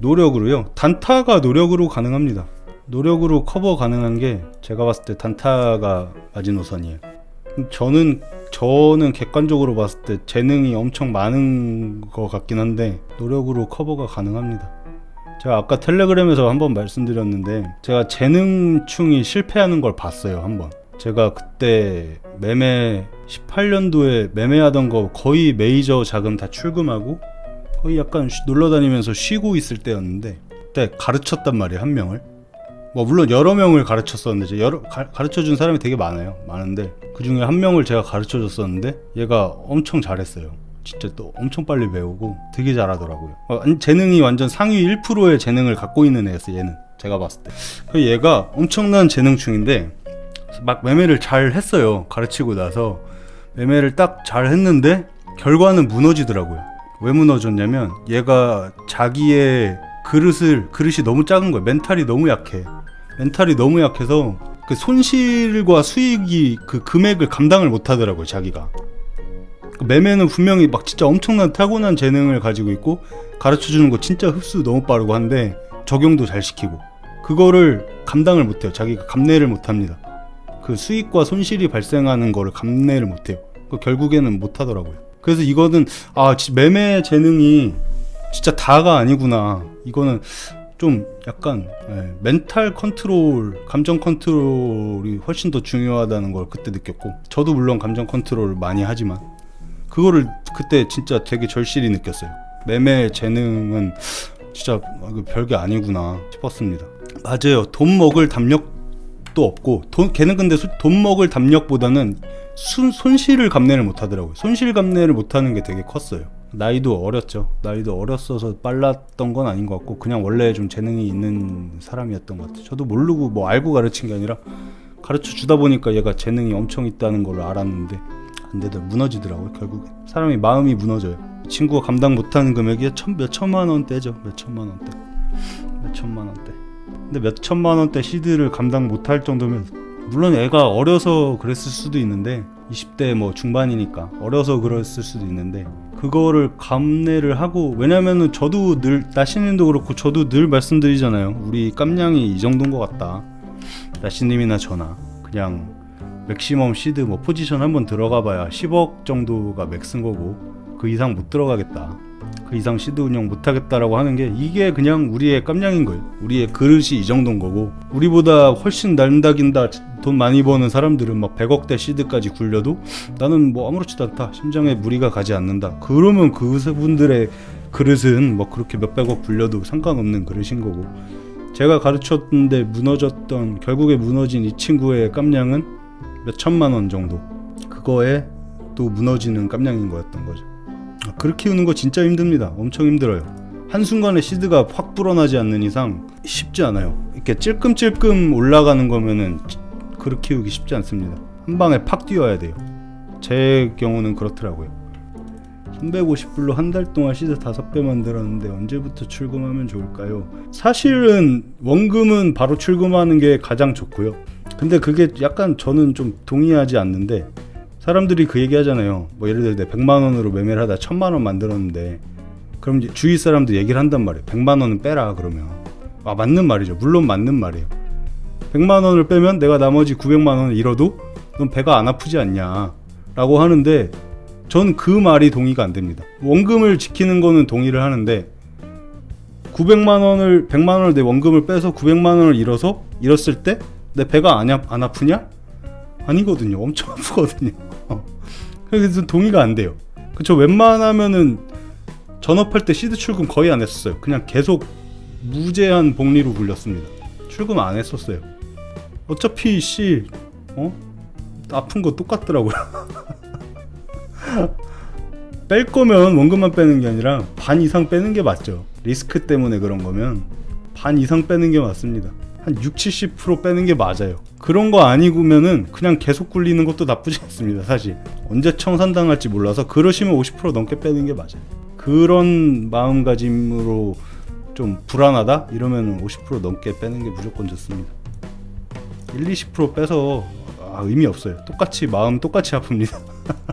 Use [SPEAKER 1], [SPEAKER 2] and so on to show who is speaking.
[SPEAKER 1] 노력으로요. 단타가 노력으로 가능합니다. 노력으로 커버 가능한 게 제가 봤을 때 단타가 마지노선이에요. 저는 저는 객관적으로 봤을 때 재능이 엄청 많은 것 같긴 한데 노력으로 커버가 가능합니다. 제가 아까 텔레그램에서 한번 말씀드렸는데 제가 재능충이 실패하는 걸 봤어요 한번. 제가 그때 매매 18년도에 매매하던 거 거의 메이저 자금 다 출금하고 거의 약간 쉬- 놀러 다니면서 쉬고 있을 때였는데 그때 가르쳤단 말이에요 한 명을. 뭐 물론 여러 명을 가르쳤었는데 여러 가 르쳐 준 사람이 되게 많아요 많은데. 그 중에 한 명을 제가 가르쳐 줬었는데 얘가 엄청 잘했어요. 진짜 또 엄청 빨리 배우고 되게 잘하더라고요. 어, 완- 재능이 완전 상위 1%의 재능을 갖고 있는 애였어 얘는. 제가 봤을 때. 그 얘가 엄청난 재능충인데 막 매매를 잘 했어요 가르치고 나서. 매매를 딱 잘 했는데 결과는 무너지더라고요 왜 무너졌냐면 얘가 자기의 그릇을 그릇이 너무 작은 거야. 멘탈이 너무 약해. 멘탈이 너무 약해서 그 손실과 수익이 그 금액을 감당을 못 하더라고요 자기가. 그 매매는 분명히 막 진짜 엄청난 타고난 재능을 가지고 있고 가르쳐 주는 거 진짜 흡수 너무 빠르고 한데 적용도 잘 시키고. 그거를 감당을 못 해요. 자기가 감내를 못 합니다. 그 수익과 손실이 발생하는 거를 감내를 못 해요. 그 결국에는 못 하더라고요 그래서 이거는 아 지- 매매 재능이 진짜 다가 아니구나. 이거는 좀 약간 예, 멘탈 컨트롤 감정 컨트롤이 훨씬 더 중요하다는 걸 그때 느꼈고 저도 물론 감정 컨트롤을 많이 하지만 그거를 그때 진짜 되게 절실히 느꼈어요. 매매 재능은 진짜 별게 아니구나 싶었습니다. 맞아요. 돈 먹을 담력도 없고 돈 걔는 근데 수- 돈 먹을 담력보다는 순, 손실을 감내를 못 하더라고요. 손실 감내를 못 하는 게 되게 컸어요. 나이도 어렸죠. 나이도 어렸어서 빨랐던 건 아닌 것 같고 그냥 원래 좀 재능이 있는 사람이었던 것 같아요. 저도 모르고 뭐 알고 가르친 게 아니라 가르쳐 주다 보니까 얘가 재능이 엄청 있다는 걸 알았는데 안 되더 무너지더라고요. 결국에 사람이 마음이 무너져요. 친구가 감당 못하는 금액이 천, 몇 천만 원대죠. 몇 천만 원대. 몇 천만 원대. 근데 몇 천만 원대 시드를 감당 못할 정도면 물론 애가 어려서 그랬을 수도 있는데 20대 뭐 중반이니까 어려서 그랬을 수도 있는데 그거를 감내를 하고 왜냐면은 저도 늘 나시님도 그렇고 저도 늘 말씀드리잖아요. 우리 깜냥이 이 정도인 것 같다. 나시님이나 저나 그냥 맥시멈 시드 뭐 포지션 한번 들어가 봐야 10억 정도가 맥스인 거고 그 이상 못 들어가겠다 그 이상 시드 운영 못 하겠다라고 하는 게 이게 그냥 우리의 깜냥인 거예요. 우리의 그릇이 이 정도인 거고 우리보다 훨씬 날다긴다 돈 많이 버는 사람들은 막 100억대 시드까지 굴려도 나는 뭐 아무렇지도 않다. 심장에 무리가 가지 않는다. 그러면 그분들의 그릇은 뭐 그렇게 몇백억 굴려도 상관없는 그릇인 거고 제가 가르쳤는데 무너졌던 결국에 무너진 이 친구의 깜냥은 몇 천만 원 정도 그거에 또 무너지는 깜냥인 거였던 거죠. 아, 그렇게 키우는 거 진짜 힘듭니다. 엄청 힘들어요. 한순간에 시드가 확 불어나지 않는 이상 쉽지 않아요. 이렇게 찔끔찔끔 올라가는 거면은 그렇게 키우기 쉽지 않습니다. 한 방에 팍 뛰어야 돼요. 제 경우는 그렇더라고요. 350불로 한 달 동안 시드 5배 만들었는데 언제부터 출금하면 좋을까요? 사실은 원금은 바로 출금하는 게 가장 좋고요. 근데 그게 약간 저는 좀 동의하지 않는데 사람들이 그 얘기 하잖아요. 뭐 예를 들어 내가 100만 원으로 매매를 하다 1000만 원 만들었는데 그럼 주위 사람들 얘기를 한단 말이에요. 100만 원은 빼라 그러면. 아 맞는 말이죠. 물론 맞는 말이에요. 100만 원을 빼면 내가 나머지 900만 원을 잃어도 넌 배가 안 아프지 않냐 라고 하는데 전 그 말이 동의가 안 됩니다. 원금을 지키는 거는 동의를 하는데 900만 원을 100만 원을 내 원금을 빼서 900만 원을 잃어서 잃었을 때 내 배가 안, 아, 안 아프냐? 아니거든요. 엄청 아프거든요. 어. 그래서 동의가 안 돼요. 그쵸 웬만하면은 전업할 때 시드 출금 거의 안 했었어요. 그냥 계속 무제한 복리로 굴렸습니다. 출금 안 했었어요. 어차피 씨 어? 아픈 거 똑같더라고요. 뺄 거면 원금만 빼는 게 아니라 반 이상 빼는 게 맞죠. 리스크 때문에 그런 거면 반 이상 빼는 게 맞습니다. 한 6, 70% 빼는 게 맞아요. 그런 거 아니고면은 그냥 계속 굴리는 것도 나쁘지 않습니다. 사실 언제 청산당할지 몰라서 그러시면 50% 넘게 빼는 게 맞아요. 그런 마음가짐으로 좀 불안하다 이러면 50% 넘게 빼는 게 무조건 좋습니다. 1, 20% 빼서 아, 의미 없어요. 똑같이 마음 똑같이 아픕니다.